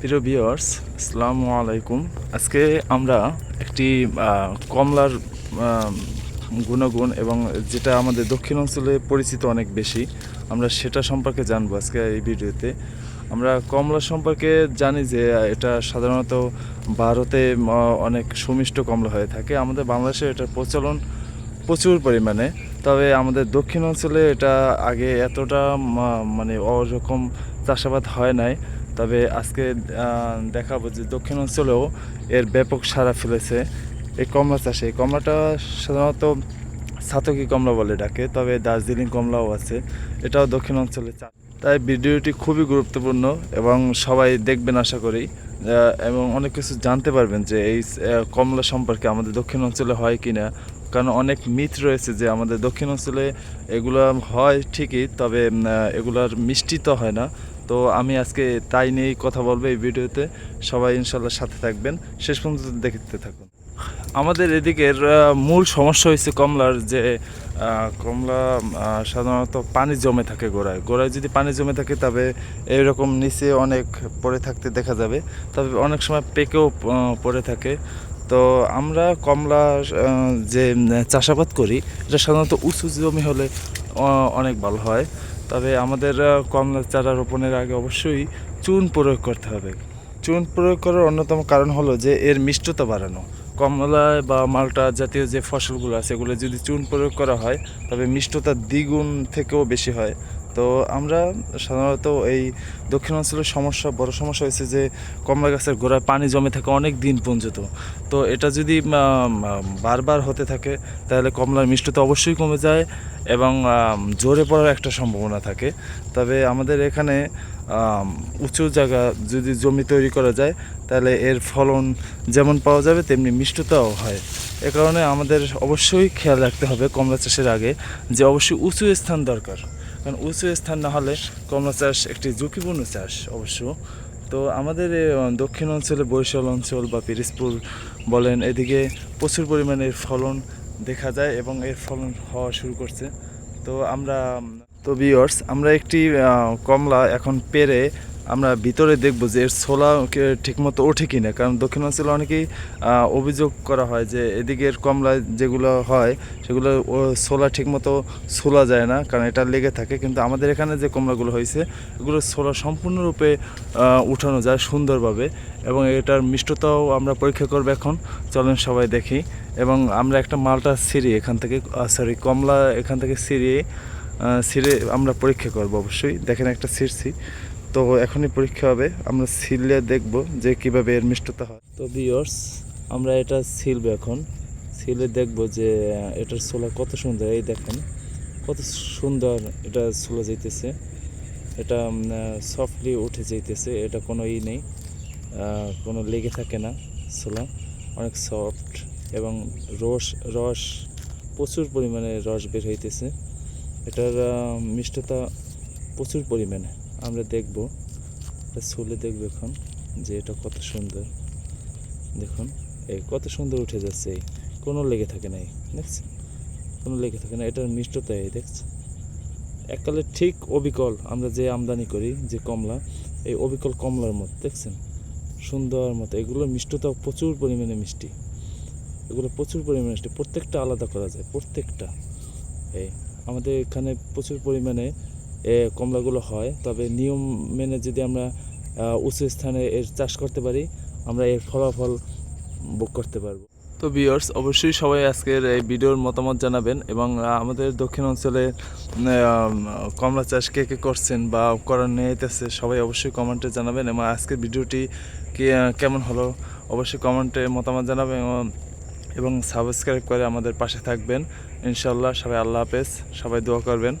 প্রিয় ভিউয়ার্স আসসালামু আলাইকুম। আজকে আমরা একটি কমলার গুণগুণ এবং যেটা আমাদের দক্ষিণ অঞ্চলে পরিচিত অনেক বেশি, আমরা সেটা সম্পর্কে জানব আজকে এই ভিডিওতে। আমরা কমলা সম্পর্কে জানি যে, এটা সাধারণত ভারতে অনেক সুমিষ্ট কমলা হয়ে থাকে। আমাদের বাংলাদেশে এটার প্রচলন প্রচুর পরিমাণে। তবে আমাদের দক্ষিণ অঞ্চলে এটা আগে এতটা মানে ওরকম চাষাবাদ হয় নাই। তবে আজকে দেখাবো যে দক্ষিণ অঞ্চলেও এর ব্যাপক সাড়া ফেলেছে এই কমলা চাষে। এই কমলাটা সাধারণত সাতকি কমলা বলে ডাকে, তবে দার্জিলিং কমলাও আছে। এটাও দক্ষিণ অঞ্চলে চা তাই ভিডিওটি খুবই গুরুত্বপূর্ণ এবং সবাই দেখবেন আশা করি এবং অনেক কিছু জানতে পারবেন যে এই কমলা সম্পর্কে আমাদের দক্ষিণ অঞ্চলে হয় কি না কারণ অনেক মিথ রয়েছে যে আমাদের দক্ষিণ অঞ্চলে এগুলো হয় ঠিকই, তবে এগুলার মিষ্টি তো হয় না। তো আমি আজকে তাই নিয়েই কথা বলব এই ভিডিওতে। সবাই ইনশাল্লাহ সাথে থাকবেন। শেষ পর্যন্ত দেখতে থাকুন। আমাদের এদিকের মূল সমস্যা হয়েছে কমলার যে কমলা সাধারণত পানি জমে থাকে গোড়ায়। গোড়ায় যদি পানি জমে থাকে, তবে এইরকম নিচে অনেক পড়ে থাকতে দেখা যাবে। তবে অনেক সময় পেকেও পড়ে থাকে। তো আমরা কমলা যে চাষাবাদ করি, এটা সাধারণত উঁচু জমি হলে অনেক ভালো হয়। তবে আমাদের কমলা চারা রোপণের আগে অবশ্যই চুন প্রয়োগ করতে হবে। চুন প্রয়োগ করার অন্যতম কারণ হলো যে এর মিষ্টতা বাড়ানো। কমলা বা মালটা জাতীয় যে ফসলগুলো আছে, এগুলো যদি চুন প্রয়োগ করা হয়, তবে মিষ্টতা দ্বিগুণ থেকেও বেশি হয়। তো আমরা সাধারণত এই দক্ষিণ অঞ্চলের সমস্যা, বড় সমস্যা হয়েছে যে কমলা গাছের গোড়ায় পানি জমে থাকে অনেক দিন পর্যন্ত। তো এটা যদি বারবার হতে থাকে, তাহলে কমলার মিষ্টতা অবশ্যই কমে যায় এবং জোরে পড়ার একটা সম্ভাবনা থাকে। তবে আমাদের এখানে উঁচু জায়গা যদি জমি তৈরি করা যায়, তাহলে এর ফলন যেমন পাওয়া যাবে, তেমনি মিষ্টতাও হয়। এ কারণে আমাদের অবশ্যই খেয়াল রাখতে হবে কমলা চাষের আগে যে অবশ্যই উঁচু স্থান দরকার। কারণ উঁচু স্থান না হলে কমলা চাষ একটি ঝুঁকিপূর্ণ চাষ অবশ্য। তো আমাদের দক্ষিণ অঞ্চলে বরিশাল অঞ্চল বা পিরিসপুর বলেন, এদিকে প্রচুর পরিমাণে ফলন দেখা যায় এবং এর ফলন হওয়া শুরু করছে। তো আমরা তো বিয়ার্স আমরা একটি কমলা এখন পেরে আমরা ভিতরে দেখব যে এর ছোলা ঠিকমতো ওঠে কি না কারণ দক্ষিণ অঞ্চলে অনেকেই অভিযোগ করা হয় যে এদিকের কমলা যেগুলো হয়, সেগুলো ছোলা ঠিকমতো ছোলা যায় না, কারণ এটা লেগে থাকে। কিন্তু আমাদের এখানে যে কমলাগুলো হয়েছে, এগুলো ছোলা সম্পূর্ণরূপে উঠানো যায় সুন্দরভাবে এবং এটার মিষ্টতাও আমরা পরীক্ষা করব এখন। চলেন সবাই দেখি। এবং আমরা একটা মালটা ছিঁড়ি এখান থেকে সরি কমলা এখান থেকে ছিঁড়িয়ে আহ, আমরা পরীক্ষা করব অবশ্যই। দেখেন একটা ছিঁড়ছি তো এখনই পরীক্ষা হবে। আমরা ছিললে দেখব যে কীভাবে এর মিষ্টতা হয়। তো বিয়র্স আমরা এটা ছিলব এখন। ছিলে দেখব যে এটার ছোলা কত সুন্দর। এই দেখেন কত সুন্দর এটা ছোলা যাইতেছে। এটা সফটলি উঠে যাইতেছে। এটা কোনো ই নেই কোনো লেগে থাকে না ছোলা। অনেক সফট এবং রস রস প্রচুর পরিমাণে রস বের হইতেছে। এটার মিষ্টতা প্রচুর পরিমাণে। আমরা দেখব এটা ছুলে দেখব এখন যে এটা কত সুন্দর। দেখুন, এই কত সুন্দর উঠে যাচ্ছে এই। কোনো লেগে থাকে না এই, দেখছেন? কোনো লেগে থাকে না, এটার মিষ্টতা এই, দেখছেন? এককালে ঠিক অবিকল আমরা যে আমদানি করি, যে কমলা, এই অবিকল কমলার মতো, দেখছেন? সুন্দর মতো, এগুলো মিষ্টতা প্রচুর পরিমাণে মিষ্টি। এগুলো প্রচুর পরিমাণে মিষ্টি, প্রত্যেকটা আলাদা করা যায়, প্রত্যেকটা। এই আমাদের এখানে প্রচুর পরিমাণে, এ, কমলাগুলো হয়। তবে নিয়ম মেনে যদি আমরা উঁচু স্থানে এর চাষ করতে পারি, আমরা এর ফলাফল ভোগ করতে পারব। তো বিয়ার্স অবশ্যই সবাই আজকের এই ভিডিওর মতামত জানাবেন এবং আমাদের দক্ষিণ অঞ্চলে কমলা চাষ কে কে করছেন বা করার নিয়েতেছে সবাই অবশ্যই কমেন্টে জানাবেন এবং আজকের ভিডিওটি কেমন হলো, অবশ্যই কমেন্টে মতামত জানাবেন এবং- এবং সাবস্ক্রাইব করে আমাদের পাশে থাকবেন। ইনশাল্লাহ সবাই আল্লাহ হাফেজ সবাই দোয়া করবেন।